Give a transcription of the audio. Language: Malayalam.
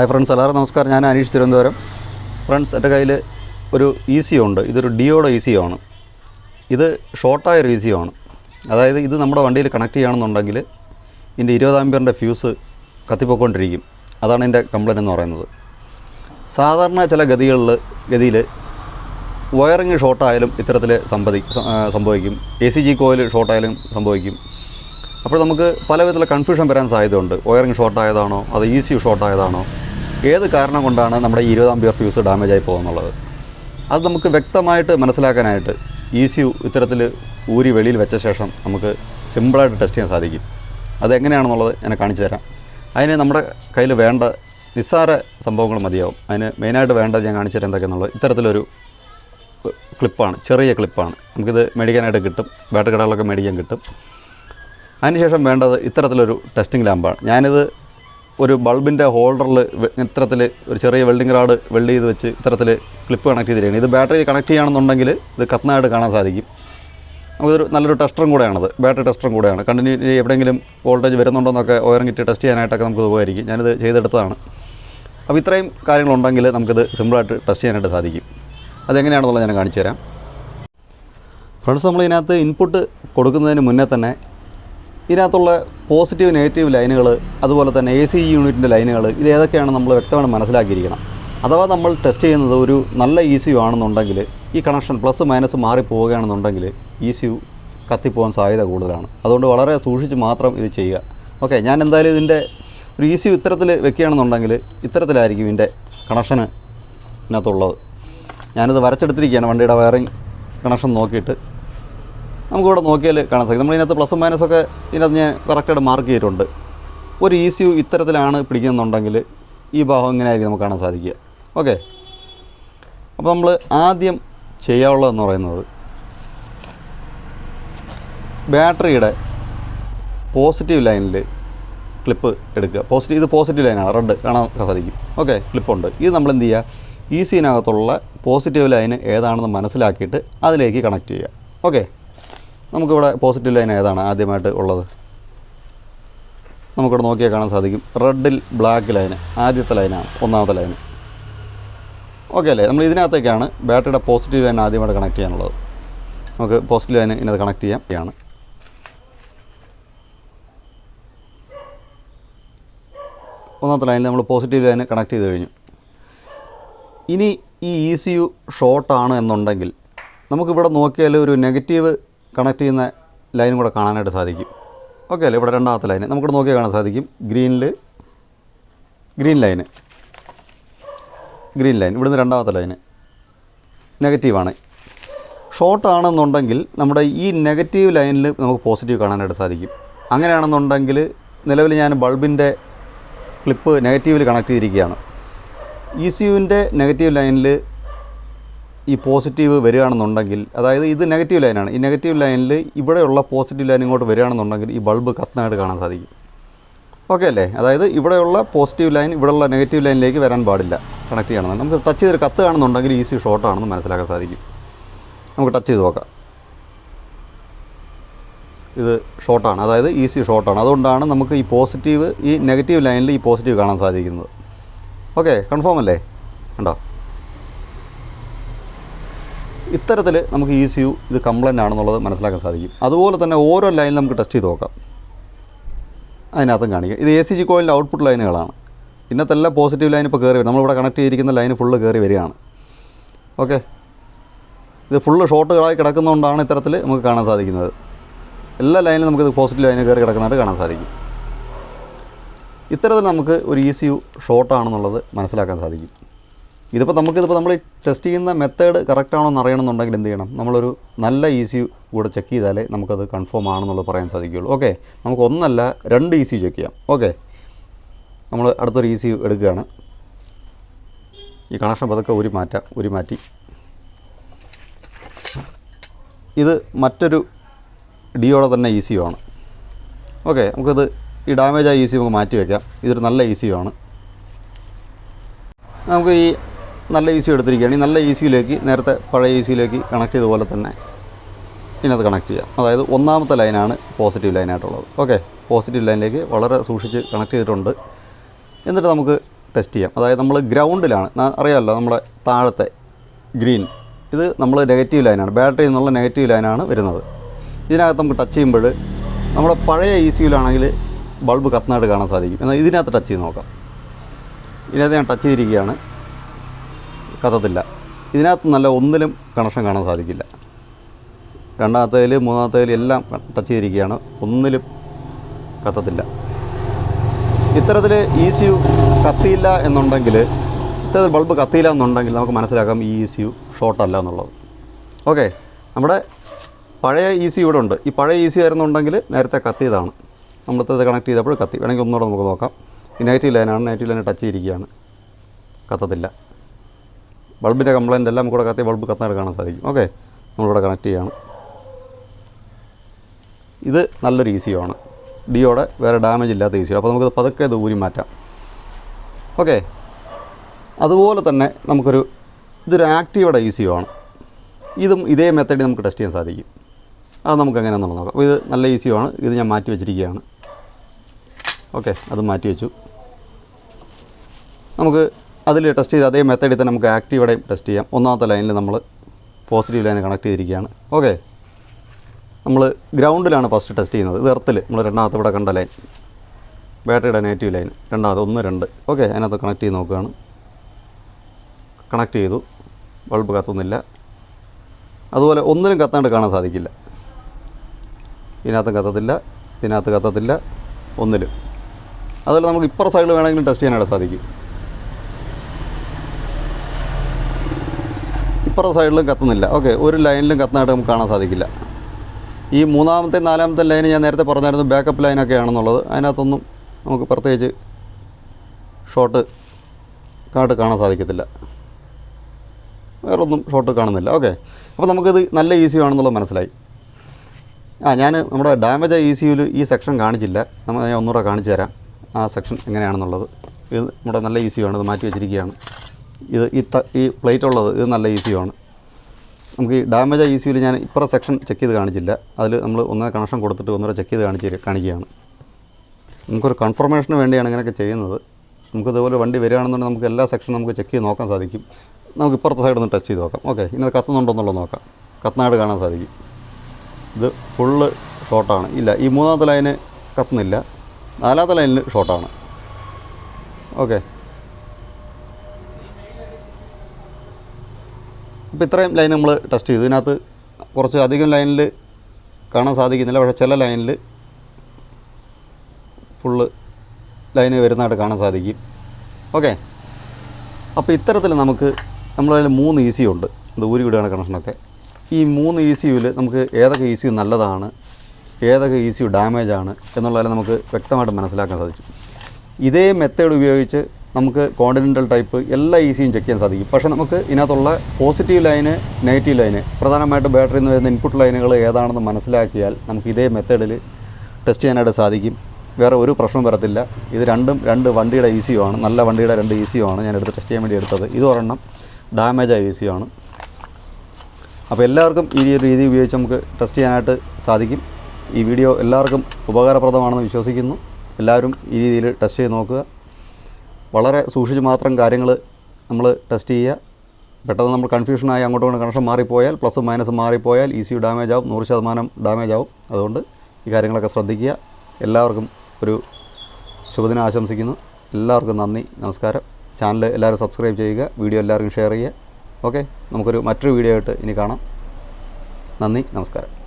ഹായ് ഫ്രണ്ട്സ് എല്ലാവരും നമസ്കാരം. ഞാൻ അനീഷ് തിരുവനന്തപുരം. ഫ്രണ്ട്സ് എന്റെ കയ്യിൽ ഒരു ഇ സി ഉണ്ട്. ഇതൊരു ഡിയോയുടെ ഇ സി ആണ്. ഇത് ഷോർട്ടായ ഒരു ഇ സി ആണ്. അതായത് ഇത് നമ്മുടെ വണ്ടിയിൽ കണക്ട് ചെയ്യുകയാണെന്നുണ്ടെങ്കിൽ ഇതിന്റെ ഇരുപതാമ്പിയറിന്റെ ഫ്യൂസ് കത്തിപ്പോയിക്കൊണ്ടിരിക്കും. അതാണ് എന്റെ കംപ്ലൈന്റ് എന്ന് പറയുന്നത്. സാധാരണ ചില ഗതികളിൽ ഗതിയിൽ വയറിങ് ഷോർട്ടായാലും ഇത്തരത്തിൽ സംഭവി സംഭവിക്കും. എ സി ജി കോയിൽ ഷോർട്ടായാലും സംഭവിക്കും. അപ്പോൾ നമുക്ക് പല വിധത്തിലുള്ള കൺഫ്യൂഷൻ വരാൻ സാധ്യതയുണ്ട്. വയറിങ് ഷോർട്ടായതാണോ അത് ഇ സി ഷോർട്ടായതാണോ ഏത് കാരണം കൊണ്ടാണ് നമ്മുടെ ഈ ഇരുപതാം പിയർ ഫ്യൂസ് ഡാമേജ് ആയി പോകുന്നുള്ളത്? അത് നമുക്ക് വ്യക്തമായിട്ട് മനസ്സിലാക്കാനായിട്ട് ഇ സി യു ഇത്തരത്തിൽ ഊരി വെളിയിൽ വെച്ച ശേഷം നമുക്ക് സിമ്പിളായിട്ട് ടെസ്റ്റ് ചെയ്യാൻ സാധിക്കും. അതെങ്ങനെയാണെന്നുള്ളത് ഞാൻ കാണിച്ചു തരാം. അതിന് നമ്മുടെ കയ്യിൽ വേണ്ട നിസ്സാര സംഭവങ്ങൾ മതിയാവും. അതിന് മെയിനായിട്ട് വേണ്ടത് ഞാൻ കാണിച്ചു തരാം എന്തൊക്കെയാണെന്നുള്ളത് ഇത്തരത്തിലൊരു ക്ലിപ്പാണ് ചെറിയ ക്ലിപ്പാണ്. നമുക്കിത് മേടിക്കാനായിട്ട് കിട്ടും. ബാറ്ററി കടകളിലൊക്കെ മേടിക്കാൻ കിട്ടും. അതിനുശേഷം വേണ്ടത് ഇത്തരത്തിലൊരു ടെസ്റ്റിംഗ് ലാമ്പാണ്. ഞാനിത് ഒരു ബൾബിന്റെ ഹോൾഡറിൽ ഇത്തരത്തിൽ ഒരു ചെറിയ വെൽഡിംഗ് റാഡ് വെൽഡ് ചെയ്ത് വെച്ച് ഇത്തരത്തിൽ ക്ലിപ്പ് കണക്ട് ചെയ്തിരിക്കുകയാണ്. ഇത് ബാറ്ററി കണക്ട് ചെയ്യുകയാണെന്നുണ്ടെങ്കിൽ ഇത് കത്തനായിട്ട് കാണാൻ സാധിക്കും. നമുക്കൊരു നല്ലൊരു ടെസ്റ്ററും കൂടെയാണത്. ബാറ്ററി ടെസ്റ്ററും കൂടെയാണ്. കണ്ടിന്യൂ എവിടെയെങ്കിലും വോൾട്ടേജ് വരുന്നുണ്ടോയെന്നൊക്കെ കിട്ടി ടെസ്റ്റ് ചെയ്യാനായിട്ടൊക്കെ നമുക്ക് ഉപകരിക്കും ഞാനിത് ചെയ്തെടുത്തതാണ്. അപ്പോൾ ഇത്രയും കാര്യങ്ങളുണ്ടെങ്കിൽ നമുക്കിത് സിമ്പിളായിട്ട് ടെസ്റ്റ് ചെയ്യാനായിട്ട് സാധിക്കും. അതെങ്ങനെയാണെന്നുള്ളത് ഞാൻ കാണിച്ചു തരാം. ഫ്രണ്ട്സ് നമ്മൾ ഇതിനകത്ത് ഇൻപുട്ട് കൊടുക്കുന്നതിന് മുന്നേ തന്നെ ഇതിനകത്തുള്ള പോസിറ്റീവ് നെഗറ്റീവ് ലൈനുകൾ അതുപോലെ തന്നെ എ സി യൂണിറ്റിന്റെ ലൈനുകൾ ഇത് ഏതൊക്കെയാണ് നമ്മൾ വ്യക്തമായി മനസ്സിലാക്കിയിരിക്കണം. അഥവാ നമ്മൾ ടെസ്റ്റ് ചെയ്യുന്നത് ഒരു നല്ല ഇ സി യു ആണെന്നുണ്ടെങ്കിൽ ഈ കണക്ഷൻ പ്ലസ് മൈനസ് മാറിപ്പോവുകയാണെന്നുണ്ടെങ്കിൽ ഇ സി യു കത്തിപ്പോകാൻ സാധ്യത കൂടുതലാണ്. അതുകൊണ്ട് വളരെ സൂക്ഷിച്ച് മാത്രം ഇത് ചെയ്യുക. ഓക്കെ ഞാൻ എന്തായാലും ഇതിന്റെ ഒരു ഇ സി യു ഇത്തരത്തിൽ വെക്കുകയാണെന്നുണ്ടെങ്കിൽ ഇത്തരത്തിലായിരിക്കും ഇതിന്റെ കണക്ഷന് ഇതിനകത്തുള്ളത് ഞാനിത് വരച്ചെടുത്തിരിക്കുകയാണ് വണ്ടിയുടെ വയറിംഗ് കണക്ഷൻ നോക്കിയിട്ട്. നമുക്കിവിടെ നോക്കിയാൽ കാണാൻ സാധിക്കും. നമ്മൾ ഇതിനകത്ത് പ്ലസും മൈനസൊക്കെ ഇതിനകത്ത് ഞാൻ കറക്റ്റായിട്ട് മാർക്ക് ചെയ്തിട്ടുണ്ട്. ഒരു ഇ സി യു ഇത്തരത്തിലാണ് പിടിക്കുന്നുണ്ടെങ്കിൽ ഈ ഭാഗം ഇങ്ങനെയായിരിക്കും നമുക്ക് കാണാൻ സാധിക്കുക. ഓക്കെ അപ്പോൾ നമ്മൾ ആദ്യം ചെയ്യാനുള്ളതെന്ന് പറയുന്നത് ബാറ്ററിയുടെ പോസിറ്റീവ് ലൈനിൽ ക്ലിപ്പ് എടുക്കുക. പോസിറ്റീവ് ഇത് പോസിറ്റീവ് ലൈനാണ് റെഡ് കാണാൻ സാധിക്കും. ഓക്കെ ക്ലിപ്പുണ്ട് ഇത് നമ്മൾ എന്ത് ചെയ്യുക? ഈ സീനകത്തുള്ള പോസിറ്റീവ് ലൈന് ഏതാണെന്ന് മനസ്സിലാക്കിയിട്ട് അതിലേക്ക് കണക്ട് ചെയ്യുക. ഓക്കെ നമുക്കിവിടെ പോസിറ്റീവ് ലൈൻ ഏതാണ് ആദ്യമായിട്ട് ഉള്ളത്? നമുക്കിവിടെ നോക്കിയാൽ കാണാൻ സാധിക്കും. റെഡിൽ ബ്ലാക്ക് ലൈന് ആദ്യത്തെ ലൈനാണ് ഒന്നാമത്തെ ലൈന് ഓക്കെ അല്ലേ? നമ്മൾ ഇതിനകത്തേക്കാണ് ബാറ്ററിയുടെ പോസിറ്റീവ് ലൈൻ ആദ്യമായിട്ട് കണക്ട് ചെയ്യാനുള്ളത്. നമുക്ക് പോസിറ്റീവ് ലൈന് ഇതിനകത്ത് കണക്ട് ചെയ്യാം. ആണ് ഒന്നാമത്തെ ലൈനിൽ നമ്മൾ പോസിറ്റീവ് ലൈന് കണക്ട് ചെയ്ത് കഴിഞ്ഞു. ഇനി ഈ ഇ സി യു ഷോർട്ടാണ് എന്നുണ്ടെങ്കിൽ നമുക്കിവിടെ നോക്കിയാൽ ഒരു നെഗറ്റീവ് കണക്ട് ചെയ്യുന്ന ലൈനും കൂടെ കാണാനായിട്ട് സാധിക്കും. ഓക്കെ അല്ലേ? ഇവിടെ രണ്ടാമത്തെ ലൈന് നമുക്കിവിടെ നോക്കിയാൽ കാണാൻ സാധിക്കും. ഗ്രീനിൽ ഗ്രീൻ ലൈന് ഗ്രീൻ ലൈൻ ഇവിടുന്ന് രണ്ടാമത്തെ ലൈന് നെഗറ്റീവാണ് ഷോർട്ടാണെന്നുണ്ടെങ്കിൽ നമ്മുടെ ഈ നെഗറ്റീവ് ലൈനിൽ നമുക്ക് പോസിറ്റീവ് കാണാനായിട്ട് സാധിക്കും. അങ്ങനെയാണെന്നുണ്ടെങ്കിൽ നിലവിൽ ഞാൻ ബൾബിന്റെ ക്ലിപ്പ് നെഗറ്റീവിൽ കണക്ട് ചെയ്തിരിക്കുകയാണ്. ഇ സി യുവിന്റെ നെഗറ്റീവ് ലൈനിൽ ഈ പോസിറ്റീവ് വരികയാണെന്നുണ്ടെങ്കിൽ അതായത് ഇത് നെഗറ്റീവ് ലൈനാണ് ഈ നെഗറ്റീവ് ലൈനിൽ ഇവിടെയുള്ള പോസിറ്റീവ് ലൈൻ ഇങ്ങോട്ട് വരികയാണെന്നുണ്ടെങ്കിൽ ഈ ബൾബ് കത്തനായിട്ട് കാണാൻ സാധിക്കും. ഓക്കെ അല്ലേ? അതായത് ഇവിടെയുള്ള പോസിറ്റീവ് ലൈൻ ഇവിടെയുള്ള നെഗറ്റീവ് ലൈനിലേക്ക് വരാൻ പാടില്ല. കണക്ട് ചെയ്യണം. നമുക്ക് ടച്ച് ചെയ്ത് കത്ത് കാണുന്നുണ്ടെങ്കിൽ ഈസി ഷോർട്ട് ഷോർട്ടാണെന്ന് മനസ്സിലാക്കാൻ സാധിക്കും. നമുക്ക് ടച്ച് ചെയ്ത് നോക്കാം. ഇത് ഷോർട്ടാണ് അതായത് ഈസി ഷോർട്ടാണ് അതുകൊണ്ടാണ് നമുക്ക് ഈ പോസിറ്റീവ് ഈ നെഗറ്റീവ് ലൈനിൽ ഈ പോസിറ്റീവ് കാണാൻ സാധിക്കുന്നത്. ഓക്കെ കൺഫേം അല്ലേ? കണ്ടോ? ഇത്തരത്തിൽ നമുക്ക് ഇ സി യു ഇത് കംപ്ലൈന്റ് ആണെന്നുള്ളത് മനസ്സിലാക്കാൻ സാധിക്കും. അതുപോലെ തന്നെ ഓരോ ലൈനിൽ നമുക്ക് ടെസ്റ്റ് ചെയ്ത് നോക്കാം. അതിനകത്തും കാണിക്കുക ഇത് എ സി ജി കോയിലിന്റെ ഔട്ട്പുട്ട് ലൈനുകളാണ് ഇന്നത്തെല്ലാം പോസിറ്റീവ് ലൈൻ ഇപ്പോൾ കയറി വരും. നമ്മളിവിടെ കണക്ട് ചെയ്തിരിക്കുന്ന ലൈൻ ഫുള്ള് കയറി വരികയാണ്. ഓക്കെ ഇത് ഫുള്ള് ഷോർട്ടുകളായി കിടക്കുന്നതുകൊണ്ടാണ് ഇത്തരത്തിൽ നമുക്ക് കാണാൻ സാധിക്കുന്നത്. എല്ലാ ലൈനിലും നമുക്കിത് പോസിറ്റീവ് ലൈനിൽ കയറി കിടക്കുന്നതായിട്ട് കാണാൻ സാധിക്കും. ഇത്തരത്തിൽ നമുക്ക് ഒരു ഇ സി യു ഷോർട്ടാണെന്നുള്ളത് മനസ്സിലാക്കാൻ സാധിക്കും. ഇതിപ്പോൾ നമുക്കിതിപ്പോൾ നമ്മൾ ടെസ്റ്റ് ചെയ്യുന്ന മെത്തേഡ് കറക്റ്റ് ആണോ എന്ന് അറിയണമെന്നുണ്ടെങ്കിൽ എന്ത് ചെയ്യണം? നമ്മളൊരു നല്ല ഇ സി കൂടെ ചെക്ക് ചെയ്താലേ നമുക്കത് കൺഫേം ആണെന്നുള്ളത് പറയാൻ സാധിക്കുകയുള്ളൂ. ഓക്കെ നമുക്ക് ഒന്നല്ല രണ്ട് ഇ സി ചെക്ക് ചെയ്യാം. ഓക്കെ നമ്മൾ അടുത്തൊരു ഇ സി എടുക്കുകയാണ്. ഈ കണക്ഷൻ പതുക്കെ ഉരി മാറ്റാം. ഉരി മാറ്റി. ഇത് മറ്റൊരു ഡിയോടെ തന്നെ ഇ സി ആണ്. ഓക്കെ നമുക്കിത് ഈ ഡാമേജ് ആയ ഇ സി നമുക്ക് മാറ്റി വയ്ക്കാം ഇതൊരു നല്ല ഇ സി ആണ്. നമുക്ക് ഈ നല്ല എ സി എടുത്തിരിക്കുകയാണ്. ഈ നല്ല എ സിയിലേക്ക് നേരത്തെ പഴയ എ സിയിലേക്ക് കണക്ട് ചെയ്ത പോലെ തന്നെ ഇതിനകത്ത് കണക്ട് ചെയ്യാം. അതായത് ഒന്നാമത്തെ ലൈനാണ് പോസിറ്റീവ് ലൈനായിട്ടുള്ളത് ഓക്കെ പോസിറ്റീവ് ലൈനിലേക്ക് വളരെ സൂക്ഷിച്ച് കണക്ട് ചെയ്തിട്ടുണ്ട്. എന്നിട്ട് നമുക്ക് ടെസ്റ്റ് ചെയ്യാം. അതായത് നമ്മൾ ഗ്രൗണ്ടിലാണ് അറിയാമല്ലോ നമ്മുടെ താഴത്തെ ഗ്രീൻ ഇത് നമ്മൾ നെഗറ്റീവ് ലൈനാണ് ബാറ്ററി എന്നുള്ള നെഗറ്റീവ് ലൈനാണ് വരുന്നത്. ഇതിനകത്ത് നമുക്ക് ടച്ച് ചെയ്യുമ്പോൾ നമ്മുടെ പഴയ ഇ സിയിലാണെങ്കിൽ ബൾബ് കത്തുന്നതായിട്ട് കാണാൻ സാധിക്കും. എന്നാൽ ഇതിനകത്ത് ടച്ച് ചെയ്ത് നോക്കാം. ഇതിനകത്ത് ഞാൻ ടച്ച് ചെയ്തിരിക്കുകയാണ്. കത്തത്തില്ല. ഇതിനകത്ത് നല്ല ഒന്നിലും കണക്ഷൻ കാണാൻ സാധിക്കില്ല. രണ്ടാമത്തേൽ മൂന്നാമത്തേൽ എല്ലാം ടച്ച് ചെയ്തിരിക്കുകയാണ്. ഒന്നിലും കത്തത്തില്ല. ഇത്തരത്തിൽ ഇ സി യു കത്തിയില്ല എന്നുണ്ടെങ്കിൽ ഇത്തരത്തിൽ ബൾബ് കത്തിയില്ല എന്നുണ്ടെങ്കിൽ നമുക്ക് മനസ്സിലാക്കാം ഈ ഇ സി യു ഷോർട്ടല്ല എന്നുള്ളത്. ഓക്കെ നമ്മുടെ പഴയ ഇ സി ഇവിടെ ഉണ്ട്. ഈ പഴയ ഇ സി ആയിരുന്നുണ്ടെങ്കിൽ നേരത്തെ കത്തിയതാണ്. നമ്മളിത്തത് കണക്ട് ചെയ്തപ്പോൾ കത്തി. വേണമെങ്കിൽ ഒന്നുകൂടെ നമുക്ക് നോക്കാം. ഈ നെഗറ്റീവ് ലൈനാണ് നൈറ്റി ലൈൻ ടച്ച് ചെയ്തിരിക്കുകയാണ്. കത്തത്തില്ല. ബൾബിന്റെ കംപ്ലയിന്റ് എല്ലാം കൂടെ കത്തി ബൾബ് കത്തനായിട്ട് കാണാൻ സാധിക്കും. ഓക്കെ. നമ്മളിവിടെ കണക്ട് ചെയ്യുകയാണ് ഇത് നല്ലൊരു ഈസിയാണ് ഡിയോടെ വേറെ ഡാമേജ് ഇല്ലാത്ത ഈസിയോ അപ്പോൾ നമുക്ക് പതുക്കെ ഇത് ഊരി മാറ്റാം. ഓക്കെ. അതുപോലെ തന്നെ നമുക്കൊരു ഇതൊരു ആക്റ്റീവയുടെ ഈസിയോ ആണ്. ഇതും ഇതേ മെത്തേഡിൽ നമുക്ക് ടെസ്റ്റ് ചെയ്യാൻ സാധിക്കും. അത് നമുക്ക് എങ്ങനെയാണെന്ന് നോക്കാം. അപ്പോൾ ഇത് നല്ല ഈസിയോ ആണ്. ഇത് ഞാൻ മാറ്റി വെച്ചിരിക്കുകയാണ്. ഓക്കെ. അത് മാറ്റി വെച്ചു. നമുക്ക് അതിൽ ടെസ്റ്റ് ചെയ്ത് അതേ മെത്തേഡിൽ തന്നെ നമുക്ക് ആക്റ്റീവയുടെയും ടെസ്റ്റ് ചെയ്യാം. ഒന്നാമത്തെ ലൈനിൽ നമ്മൾ പോസിറ്റീവ് ലൈൻ കണക്ട് ചെയ്തിരിക്കുകയാണ്. ഓക്കെ നമ്മൾ ഗ്രൗണ്ടിലാണ് ഫസ്റ്റ് ടെസ്റ്റ് ചെയ്യുന്നത്. ഇത് നമ്മൾ രണ്ടാമത്തെ ഇവിടെ കണ്ട ലൈൻ ബാറ്ററിയുടെ നെഗറ്റീവ് ലൈൻ രണ്ടാമത് ഒന്ന് രണ്ട്. ഓക്കെ അതിനകത്ത് കണക്ട് ചെയ്ത് നോക്കുകയാണ്. കണക്ട് ചെയ്തു. ബൾബ് കത്തുന്നില്ല. അതുപോലെ ഒന്നിനും കത്താണ്ട് കാണാൻ സാധിക്കില്ല. ഇതിനകത്ത് കത്തത്തില്ല. ഇതിനകത്ത് കത്തത്തില്ല. ഒന്നിലും. അതുപോലെ നമുക്ക് ഇപ്പുറ സൈഡിൽ വേണമെങ്കിലും ടെസ്റ്റ് ചെയ്യാനായിട്ട് സാധിക്കും. ഇപ്പുറത്തെ സൈഡിലും കത്തുന്നില്ല. ഓക്കെ ഒരു ലൈനിലും കത്തുന്നതായിട്ട് നമുക്ക് കാണാൻ സാധിക്കില്ല. ഈ മൂന്നാമത്തെ നാലാമത്തെ ലൈന് ഞാൻ നേരത്തെ പറഞ്ഞായിരുന്നു ബാക്കപ്പ് ലൈനൊക്കെ ആണെന്നുള്ളത്. അതിനകത്തൊന്നും നമുക്ക് പ്രത്യേകിച്ച് ഷോട്ട് കാട്ട് കാണാൻ സാധിക്കത്തില്ല. വേറൊന്നും ഷോട്ട് കാണുന്നില്ല. ഓക്കെ അപ്പോൾ നമുക്കിത് നല്ല ഈസി ആണെന്നുള്ളത് മനസ്സിലായി. ആ ഞാൻ നമ്മുടെ ഡാമേജ് ഇ സിയിൽ ഈ സെക്ഷൻ കാണിച്ചില്ല. നമ്മൾ ഞാൻ ഒന്നുകൂടെ കാണിച്ചു തരാം. ആ സെക്ഷൻ എങ്ങനെയാണെന്നുള്ളത്. ഇത് നമ്മുടെ നല്ല ഈസിയാണ് ഇത് മാറ്റി വെച്ചിരിക്കുകയാണ്. ഇത് ഈ ഈ പ്ലേറ്റ് ഉള്ളത് ഇത് നല്ല ഈസിയാണ് നമുക്ക് ഈ ഡാമേജ് ആയ ഈസിയിൽ ഞാൻ ഇപ്പുറ സെക്ഷൻ ചെക്ക് ചെയ്ത് കാണിച്ചില്ല. അതിൽ നമ്മൾ ഒന്നര കണക്ഷൻ കൊടുത്തിട്ട് ഒന്നര ചെക്ക് ചെയ്ത് കാണിച്ച് കാണിക്കുകയാണ്. നമുക്കൊരു കൺഫർമേഷന് വേണ്ടിയാണ് ഇങ്ങനെയൊക്കെ ചെയ്യുന്നത്. നമുക്ക് ഇതുപോലെ വണ്ടി വരികയാണെന്നുണ്ടെങ്കിൽ നമുക്ക് എല്ലാ സെക്ഷനും നമുക്ക് ചെക്ക് ചെയ്ത് നോക്കാൻ സാധിക്കും. നമുക്ക് ഇപ്പുറത്തെ സൈഡിൽ നിന്ന് ടച്ച് ചെയ്ത് നോക്കാം. ഓക്കെ ഇനി കത്തുന്നുണ്ടോ എന്നുള്ളത് നോക്കാം. കത്തുന്നതായിട്ട് കാണാൻ സാധിക്കും. ഇത് ഫുള്ള് ഷോർട്ടാണ് ഇല്ല ഈ മൂന്നാമത്തെ ലൈന് കത്തുന്നില്ല. നാലാമത്തെ ലൈനിൽ ഷോർട്ടാണ് ഓക്കെ ഇപ്പോൾ ഇത്രയും ലൈൻ നമ്മൾ ടെസ്റ്റ് ചെയ്തു. ഇതിനകത്ത് കുറച്ച് അധികം ലൈനിൽ കാണാൻ സാധിക്കുന്നില്ല. പക്ഷേ ചില ലൈനിൽ ഫുള്ള് ലൈന് വരുന്നതായിട്ട് കാണാൻ സാധിക്കും. ഓക്കെ അപ്പോൾ ഇത്തരത്തിൽ നമുക്ക് നമ്മളതിൽ മൂന്ന് ഇ സി ഉണ്ട്. ഇത് ഊരി വിടുകയാണ് കണക്ഷനൊക്കെ ഈ മൂന്ന് ഇ സിയിൽ നമുക്ക് ഏതൊക്കെ ഇ സി നല്ലതാണ് ഏതൊക്കെ ഇ സി ഡാമേജാണ് ഡാമേജ് ആണ് എന്നുള്ളതെല്ലാം നമുക്ക് വ്യക്തമായിട്ട് മനസ്സിലാക്കാൻ സാധിച്ചു. ഇതേ മെത്തേഡ് ഉപയോഗിച്ച് നമുക്ക് കോണ്ടിനെന്റൽ ടൈപ്പ് എല്ലാ ഈസിയും ചെക്ക് ചെയ്യാൻ സാധിക്കും. പക്ഷേ നമുക്ക് ഇതിനകത്തുള്ള പോസിറ്റീവ് ലൈന് നെഗറ്റീവ് ലൈന് പ്രധാനമായിട്ട് ബാറ്ററിയിൽ നിന്ന് വരുന്ന ഇൻപുട്ട് ലൈനുകൾ ഏതാണെന്ന് മനസ്സിലാക്കിയാൽ നമുക്ക് ഇതേ മെത്തേഡിൽ ടെസ്റ്റ് ചെയ്യാനായിട്ട് സാധിക്കും. വേറെ ഒരു പ്രശ്നം വരത്തില്ല. ഇത് രണ്ടും രണ്ട് വണ്ടിയുടെ ഇ ആണ് നല്ല വണ്ടിയുടെ രണ്ട് ഇ ആണ് ഞാൻ എടുത്ത് ടെസ്റ്റ് ചെയ്യാൻ വേണ്ടി എടുത്തത്. ഇത് ഒരെണ്ണം ഡാമേജായ സി ആണ് അപ്പോൾ എല്ലാവർക്കും ഈ രീതി ഉപയോഗിച്ച് നമുക്ക് ടെസ്റ്റ് ചെയ്യാനായിട്ട് സാധിക്കും. ഈ വീഡിയോ എല്ലാവർക്കും ഉപകാരപ്രദമാണെന്ന് വിശ്വസിക്കുന്നു. എല്ലാവരും ഈ രീതിയിൽ ടെസ്റ്റ് ചെയ്ത് നോക്കുക. വളരെ സൂക്ഷിച്ച് മാത്രം കാര്യങ്ങൾ നമ്മൾ ടെസ്റ്റ് ചെയ്യുക. പെട്ടെന്ന് നമ്മൾ കൺഫ്യൂഷനായി അങ്ങോട്ടും ഇങ്ങോട്ടും കണക്ഷൻ മാറിപ്പോയാൽ പ്ലസ് മൈനസ് മാറിപ്പോയാൽ ഇ സി ഡാമേജ് ആവും. നൂറ് ശതമാനം ഡാമേജ് ആവും. അതുകൊണ്ട് ഈ കാര്യങ്ങളൊക്കെ ശ്രദ്ധിക്കുക. എല്ലാവർക്കും ഒരു ശുഭദിനം ആശംസിക്കുന്നു. എല്ലാവർക്കും നന്ദി. നമസ്കാരം. ചാനൽ എല്ലാവരും സബ്സ്ക്രൈബ് ചെയ്യുക. വീഡിയോ എല്ലാവർക്കും ഷെയർ ചെയ്യുക. ഓക്കെ നമുക്കൊരു മറ്റൊരു വീഡിയോ ആയിട്ട് ഇനി കാണാം. നന്ദി. നമസ്കാരം.